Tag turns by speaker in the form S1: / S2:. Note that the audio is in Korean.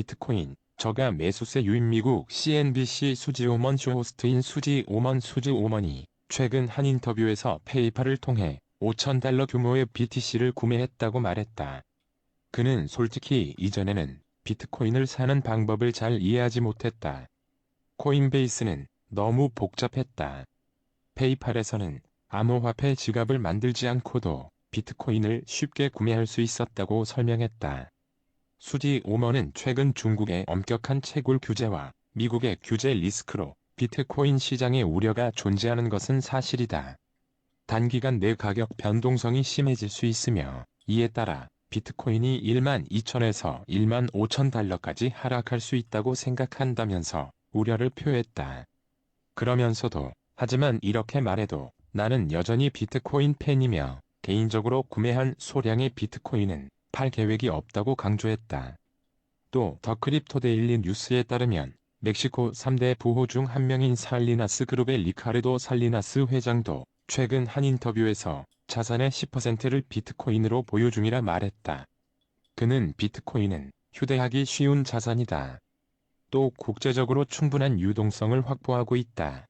S1: 비트코인, 저가 매수세 유입 미국 CNBC 수지 오먼 쇼 호스트인 수지 오먼 수지 오먼이 최근 한 인터뷰에서 페이팔을 통해 5천 달러 규모의 BTC를 구매했다고 말했다. 그는 솔직히 이전에는 비트코인을 사는 방법을 잘 이해하지 못했다. 코인베이스는 너무 복잡했다. 페이팔에서는 암호화폐 지갑을 만들지 않고도 비트코인을 쉽게 구매할 수 있었다고 설명했다. 수지 오먼은 최근 중국의 엄격한 채굴 규제와 미국의 규제 리스크로 비트코인 시장에 우려가 존재하는 것은 사실이다. 단기간 내 가격 변동성이 심해질 수 있으며 이에 따라 비트코인이 1만 2천에서 1만 5천 달러까지 하락할 수 있다고 생각한다면서 우려를 표했다. 그러면서도 하지만 이렇게 말해도 나는 여전히 비트코인 팬이며 개인적으로 구매한 소량의 비트코인은 팔 계획이 없다고 강조했다. 또 더 크립토 데일리 뉴스에 따르면 멕시코 3대 부호 중 한 명인 살리나스 그룹의 리카르도 살리나스 회장도 최근 한 인터뷰에서 자산의 10%를 비트코인으로 보유 중이라 말했다. 그는 비트코인은 휴대하기 쉬운 자산이다. 또 국제적으로 충분한 유동성을 확보하고 있다.